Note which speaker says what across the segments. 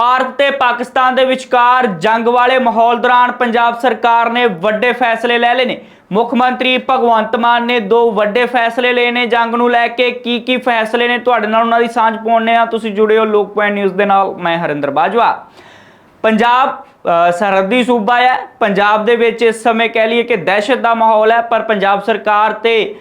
Speaker 1: ਭਾਰਤ ਤੇ ਪਾਕਿਸਤਾਨ ਦੇ ਵਿਚਕਾਰ ਜੰਗ ਵਾਲੇ ਮਾਹੌਲ ਦੌਰਾਨ ਪੰਜਾਬ ਸਰਕਾਰ ਨੇ ਵੱਡੇ ਫੈਸਲੇ ਲੈ ਲਏ ਨੇ। ਮੁੱਖ ਮੰਤਰੀ ਭਗਵੰਤ ਮਾਨ ਨੇ ਦੋ ਵੱਡੇ ਫੈਸਲੇ ਲਏ ਨੇ। ਜੰਗ ਨੂੰ ਲੈ ਕੇ ਕੀ ਕੀ ਫੈਸਲੇ ਨੇ, ਤੁਹਾਡੇ ਨਾਲ ਉਹਨਾਂ ਦੀ ਸਾਂਝ ਪਾਉਣੇ ਆ ਤੁਸੀਂ ਜੁੜੇ ਹੋ ਲੋਕ ਪੁਆਇੰਟ ਨਿਊਜ਼ ਦੇ ਨਾਲ। ਮੈਂ ਹਰਿੰਦਰ ਬਾਜਵਾ। ਪੰਜਾਬ ਸਰਹੱਦੀ ਸੂਬਾ ਹੈ। ਪੰਜਾਬ ਦੇ ਵਿੱਚ ਇਸ ਸਮੇਂ ਕਹਿ ਲਈਏ ਕਿ ਦਹਿਸ਼ਤ ਦਾ ਮਾਹੌਲ ਹੈ, ਪਰ ਪੰਜਾਬ ਸਰਕਾਰ ਤੇ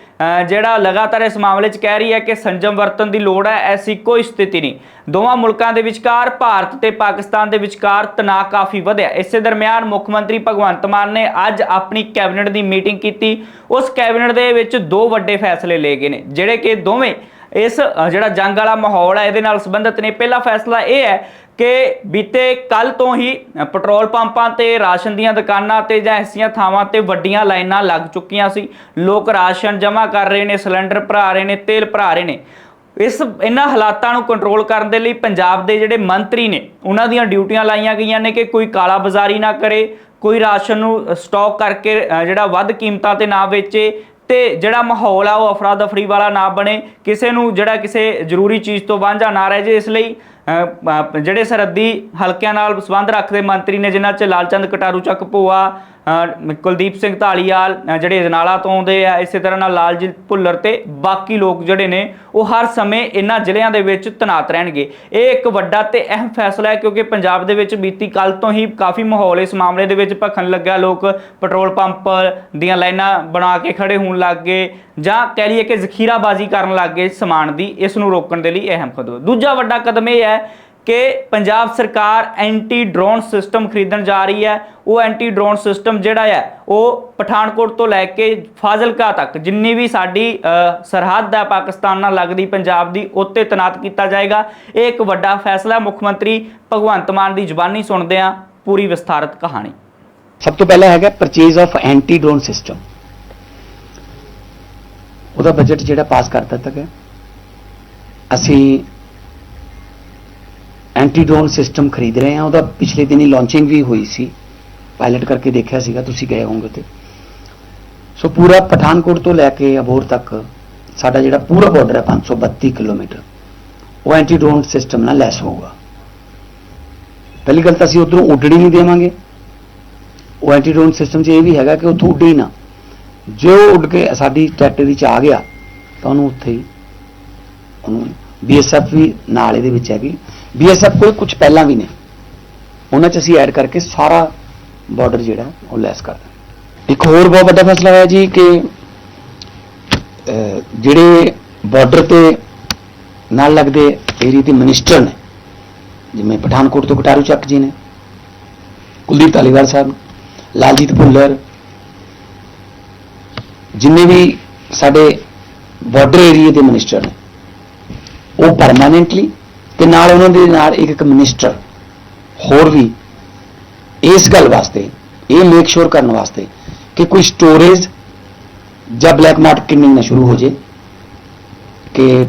Speaker 1: ਜਿਹੜਾ ਲਗਾਤਾਰ ਇਸ ਮਾਮਲੇ 'ਚ ਕਹਿ ਰਹੀ ਹੈ ਕਿ ਸੰਜਮ ਵਰਤਣ ਦੀ ਲੋੜ ਹੈ, ਐਸੀ ਕੋਈ ਸਥਿਤੀ ਨਹੀਂ। ਦੋਵਾਂ ਮੁਲਕਾਂ ਦੇ ਵਿਚਕਾਰ, ਭਾਰਤ ਤੇ ਪਾਕਿਸਤਾਨ ਦੇ ਵਿਚਕਾਰ ਤਣਾਅ ਕਾਫੀ ਵਧਿਆ। ਇਸੇ ਦਰਮਿਆਨ ਮੁੱਖ ਮੰਤਰੀ ਭਗਵੰਤ ਮਾਨ ਨੇ ਅੱਜ ਆਪਣੀ ਕੈਬਨਿਟ ਦੀ ਮੀਟਿੰਗ ਕੀਤੀ। ਉਸ ਕੈਬਨਿਟ ਦੇ ਵਿੱਚ ਦੋ ਵੱਡੇ ਫੈਸਲੇ ਲਏ ਗਏ ਨੇ, ਜਿਹੜੇ ਕਿ ਦੋਵੇਂ ਇਸ ਜਿਹੜਾ ਜੰਗ ਵਾਲਾ ਮਾਹੌਲ ਹੈ, ਇਹਦੇ ਨਾਲ ਸੰਬੰਧਿਤ ਨੇ ਪਹਿਲਾ ਫੈਸਲਾ ਇਹ ਹੈ ਕਿ ਬੀਤੇ ਕੱਲ ਤੋਂ ਹੀ ਪੈਟਰੋਲ ਪੰਪਾਂ ਤੇ ਰਾਸ਼ਨ ਦੀਆਂ ਦੁਕਾਨਾਂ ਤੇ ਜਾਂ ਐਸੀਆਂ ਥਾਵਾਂ ਤੇ ਵੱਡੀਆਂ ਲਾਈਨਾਂ ਲੱਗ ਚੁੱਕੀਆਂ ਸੀ। ਲੋਕ ਰਾਸ਼ਨ ਜਮ੍ਹਾਂ ਕਰ ਰਹੇ ਨੇ, ਸਿਲੰਡਰ ਭਰਾ ਰਹੇ ਨੇ, ਤੇਲ ਭਰਾ ਰਹੇ ਨੇ। ਇਸ, ਇਹਨਾਂ ਹਾਲਾਤਾਂ ਨੂੰ ਕੰਟਰੋਲ ਕਰਨ ਦੇ ਲਈ ਪੰਜਾਬ ਦੇ ਜਿਹੜੇ ਮੰਤਰੀ ਨੇ, ਉਹਨਾਂ ਦੀਆਂ ਡਿਊਟੀਆਂ ਲਾਈਆਂ ਗਈਆਂ ਨੇ ਕਿ ਕੋਈ ਕਾਲਾ ਬਾਜ਼ਾਰੀ ਨਾ ਕਰੇ, ਕੋਈ ਰਾਸ਼ਨ ਨੂੰ ਸਟਾਕ ਕਰਕੇ ਜਿਹੜਾ ਵੱਧ ਕੀਮਤਾਂ ਤੇ ਨਾ ਵੇਚੇ ਤੇ ਜਿਹੜਾ ਮਾਹੌਲ ਆ ਉਹ ਅਫਰਾ ਦਫਰੀ ਵਾਲਾ ਨਾ ਬਣੇ ਕਿਸੇ ਨੂੰ ਜਿਹੜਾ ਕਿਸੇ ਜ਼ਰੂਰੀ ਚੀਜ਼ ਤੋਂ ਵਾਂਝਾ ਨਾ ਰਹਿ ਜੇ ਇਸ ਲਈ ਅ, ਜਿਹੜੇ ਸਰਹੱਦੀ ਹਲਕਿਆਂ ਨਾਲ ਸੰਬੰਧ ਰੱਖਦੇ ਮੰਤਰੀ ਨੇ ਜਿਨ੍ਹਾਂ 'ਚ ਲਾਲਚੰਦ ਕਟਾਰੂ ਚੱਕ ਭੋਆ ਕੁਲਦੀਪ ਸਿੰਘ ਢਾਲੀਵਾਲ ਜਿਹੜੇ ਅਜਨਾਲਾ ਤੋਂ ਆਉਂਦੇ ਆ, ਇਸੇ ਤਰ੍ਹਾਂ ਨਾਲ ਲਾਲਜੀਤ ਭੁੱਲਰ ਤੇ ਬਾਕੀ ਲੋਕ ਜਿਹੜੇ ਨੇ, ਉਹ ਹਰ ਸਮੇਂ ਇਹਨਾਂ ਜ਼ਿਲ੍ਹਿਆਂ ਦੇ ਵਿੱਚ ਤਨਾਤ ਰਹਿਣਗੇ। ਇਹ ਇੱਕ ਵੱਡਾ ਤੇ ਅਹਿਮ ਫੈਸਲਾ ਹੈ, ਕਿਉਂਕਿ ਪੰਜਾਬ ਦੇ ਵਿੱਚ ਬੀਤੀ ਕੱਲ ਤੋਂ ਹੀ ਕਾਫੀ ਮਾਹੌਲ ਇਸ ਮਾਮਲੇ ਦੇ ਵਿੱਚ ਭਖਣ ਲੱਗਾ ਲੋਕ ਪੈਟਰੋਲ ਪੰਪ ਦੀਆਂ ਲਾਈਨਾਂ ਬਣਾ ਕੇ ਖੜੇ ਹੋਣ ਲੱਗ ਗਏ, ਜਾਂ ਕਹਿ ਲਈਏ ਕਿ ਜ਼ਖੀਰਾਬਾਜ਼ੀ ਕਰਨ ਲੱਗ ਗਏ ਸਮਾਨ ਦੀ, ਇਸ ਨੂੰ ਰੋਕਣ ਦੇ ਲਈ ਅਹਿਮ ਕਦਮ। ਦੂਜਾ ਵੱਡਾ ਕਦਮ ਇਹ ਹੈ ਕਿ ਪੰਜਾਬ ਸਰਕਾਰ ਐਂਟੀ ਡਰੋਨ ਸਿਸਟਮ ਖਰੀਦਣ ਜਾ ਰਹੀ ਹੈ। ਉਹ ਐਂਟੀ ਡਰੋਨ ਸਿਸਟਮ ਜਿਹੜਾ ਹੈ, ਉਹ ਪਠਾਨਕੋਟ ਤੋਂ ਲੈ ਕੇ ਫਾਜ਼ਿਲਕਾ ਤੱਕ ਜਿੰਨੀ ਵੀ ਸਾਡੀ ਸਰਹੱਦ ਹੈ ਪਾਕਿਸਤਾਨ ਨਾਲ ਲੱਗਦੀ ਪੰਜਾਬ ਦੀ, ਉੱਤੇ ਤੈਨਾਤ ਕੀਤਾ ਜਾਏਗਾ। ਇਹ ਇੱਕ ਵੱਡਾ ਫੈਸਲਾ ਮੁੱਖ ਮੰਤਰੀ ਭਗਵੰਤ ਮਾਨ ਦੀ ਜ਼ੁਬਾਨੀ ਸੁਣਦੇ ਆ ਪੂਰੀ ਵਿਸਥਾਰਤ ਕਹਾਣੀ।
Speaker 2: ਸਭ ਤੋਂ ਪਹਿਲਾਂ ਹੈਗਾ purchase of anti drone system. ਉਹਦਾ ਬਜਟ ਜਿਹੜਾ ਪਾਸ ਕਰ ਦਿੱਤਾ ਗਿਆ। ਅਸੀਂ ਐਂਟੀ ਡਰੋਨ ਸਿਸਟਮ ਖਰੀਦ ਰਹੇ ਹਾਂ। ਉਹਦਾ ਪਿਛਲੇ ਦਿਨੀ ਲਾਂਚਿੰਗ ਵੀ ਹੋਈ ਸੀ। ਪਾਇਲਟ ਕਰਕੇ ਦੇਖਿਆ ਸੀਗਾ, ਤੁਸੀਂ ਗਏ ਹੋਵੋਗੇ ਤੇ। ਸੋ ਪੂਰਾ ਪਠਾਨਕੋਟ ਤੋਂ ਲੈ ਕੇ ਅਬੋਰ ਤੱਕ ਸਾਡਾ ਜਿਹੜਾ ਪੂਰਾ ਬਾਰਡਰ ਹੈ 532 ਕਿਲੋਮੀਟਰ। ਉਹ ਐਂਟੀ ਡਰੋਨ ਸਿਸਟਮ ਨਾਲ ਲੈਸ ਹੋਊਗਾ। ਪਹਿਲੀ ਗੱਲ ਤਾਂ ਅਸੀਂ ਉਧਰੋਂ ਉੱਡਣੀ ਨਹੀਂ ਦੇਵਾਂਗੇ। ਉਹ ਐਂਟੀ ਡਰੋਨ ਸਿਸਟਮ 'ਚ ਇਹ ਵੀ ਹੈਗਾ ਕਿ ਉੱਥੋਂ ਉੱਡੇ ਹੀ ਨਾ। ਜੇ ਉਹ ਉੱਡ ਕੇ ਸਾਡੀ ਟੈਰੀਟਰੀ 'ਚ ਆ ਗਿਆ, ਤਾਂ ਉਹਨੂੰ ਉੱਥੇ ਹੀ ਉਹਨੂੰ ਬੀਐਸਐਫ ਵੀ ਨਾਲ ਇਹਦੇ ਵਿੱਚ ਹੈਗੀ। ਬੀਐਸਐਫ ਕੋਲ ਕੁਝ ਪਹਿਲਾਂ ਵੀ ਨੇ। ਉਹਨਾਂ 'ਚ ਅਸੀਂ ਐਡ ਕਰਕੇ ਸਾਰਾ ਬਾਰਡਰ ਜਿਹੜਾ, ਉਹ ਲੈਸ ਕਰ ਦਾਂਗੇ ਇੱਕ ਹੋਰ ਬਹੁਤ ਵੱਡਾ ਫੈਸਲਾ ਹੋਇਆ ਜੀ ਕਿ ਜਿਹੜੇ ਬਾਰਡਰ ਤੇ ਨਾਲ ਲੱਗਦੇ ਏਰੀਏ ਦੇ ਮਿਨਿਸਟਰ ਨੇ, ਜਿਵੇਂ ਪਠਾਨਕੋਟ ਤੋਂ ਕਟਾਰੂ ਚੱਕ ਜੀ ਨੇ, ਕੁਲਦੀਪ ਧਾਲੀਵਾਲ ਸਾਹਿਬ ਲਾਲਜੀਤ ਭੁੱਲਰ, ਜਿੰਨੇ ਵੀ ਸਾਡੇ ਬਾਰਡਰ ਏਰੀਏ ਦੇ ਮਿਨਿਸਟਰ ਨੇ, ਉਹ ਪਰਮਾਨੈਂਟਲੀ ਤੇ ਨਾਲ ਉਹਨਾਂ ਦੇ ਨਾਲ ਇੱਕ ਇੱਕ ਮਿਨਿਸਟਰ ਹੋਰ ਵੀ ਇਸ ਗੱਲ ਵਾਸਤੇ, ਇਹ ਮੇਕ ਸ਼ੋਰ ਕਰਨ ਵਾਸਤੇ ਕਿ ਕੋਈ ਸਟੋਰੇਜ ਜਾਂ ਬਲੈਕ ਮਾਰਕੀਟਿੰਗ ਨਾ ਸ਼ੁਰੂ ਹੋ ਜੇ। ਕਿ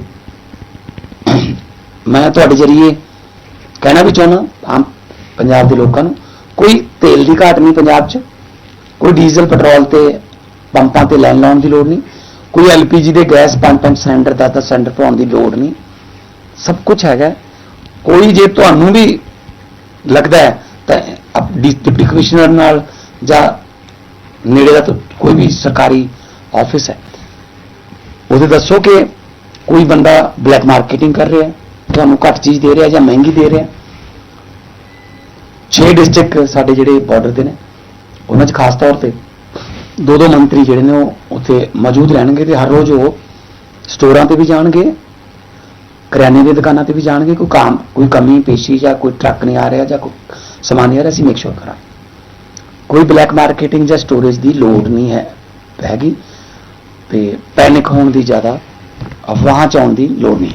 Speaker 2: ਮੈਂ ਤੁਹਾਡੇ ਜਰੀਏ ਕਹਿਣਾ ਵੀ ਚਾਹੁੰਦਾ, ਆਮ ਪੰਜਾਬ ਦੇ ਲੋਕਾਂ ਨੂੰ, ਕੋਈ ਤੇਲ ਦੀ ਘਾਟ ਨਹੀਂ ਪੰਜਾਬ 'ਚ, ਕੋਈ ਡੀਜ਼ਲ ਪੈਟਰੋਲ ਤੇ ਪੰਪਾਂ ਤੇ ਲੈਣ ਲਾਉਣ ਦੀ ਲੋੜ ਨਹੀਂ, ਕੋਈ ਐਲਪੀਜੀ ਦੇ ਗੈਸ ਪੰਪ ਪੰਪ ਸਿਲੰਡਰ ਦਾ ਤਾਂ ਸਿਲੰਡਰ ਪਾਉਣ ਦੀ ਲੋੜ ਨਹੀਂ। ਸਭ ਕੁਝ ਹੈਗਾ। ਕੋਈ ਜੇ ਤੁਹਾਨੂੰ ਵੀ ਲੱਗਦਾ ਹੈ, ਤਾਂ ਆਪ ਡਿਪਟੀ ਕਮਿਸ਼ਨਰ ਨਾਲ ਜਾਂ ਨੇੜੇ ਦਾ ਕੋਈ ਵੀ ਸਰਕਾਰੀ ਆਫਿਸ ਹੈ, ਉਹਦੇ ਦੱਸੋ ਕਿ ਕੋਈ ਬੰਦਾ ਬਲੈਕ ਮਾਰਕੀਟਿੰਗ ਕਰ ਰਿਹਾ ਤੁਹਾਨੂੰ ਘੱਟ ਚੀਜ਼ ਦੇ ਰਿਹਾ ਜਾਂ ਮਹਿੰਗੀ ਦੇ ਰਿਹਾ 6 ਡਿਸਟ੍ਰਿਕਟ ਸਾਡੇ ਜਿਹੜੇ ਬਾਰਡਰ ਦੇ ਨੇ, ਉਹਨਾਂ 'ਚ ਖਾਸ ਤੌਰ ਤੇ ਦੋ ਦੋ ਮੰਤਰੀ ਜਿਹੜੇ ਨੇ ਉਹ ਉੱਥੇ ਮੌਜੂਦ ਰਹਿਣਗੇ ਤੇ ਹਰ ਰੋਜ਼ ਉਹ ਸਟੋਰਾਂ ਤੇ ਵੀ ਜਾਣਗੇ ਕਰਿਆਨੇ ਦੀ ਦੁਕਾਨਾਂ ਤੇ ਵੀ ਜਾਣਗੇ, ਕੋਈ ਕੰਮ, ਕੋਈ ਕਮੀ, ਪੇਸ਼ੀ ਜਾਂ ਕੋਈ ਟਰੱਕ ਨਹੀਂ ਆ ਰਿਹਾ ਜਾਂ ਕੋਈ ਸਮਾਨ ਨਹੀਂ ਆ ਰਿਹਾ, ਅਸੀਂ ਮੇਕ ਸ਼ੋਰ ਕਰਾਂਗੇ। ਕੋਈ ਬਲੈਕ ਮਾਰਕੀਟਿੰਗ ਜਾਂ ਸਟੋਰੇਜ ਦੀ ਲੋੜ ਨਹੀਂ ਹੈ, ਹੈਗੀ। ਤੇ ਪੈਨਿਕ ਹੋਣ ਦੀ ਜ਼ਿਆਦਾ, ਅਫਵਾਹਾਂ ਚ ਆਉਣ ਦੀ ਲੋੜ ਨਹੀਂ।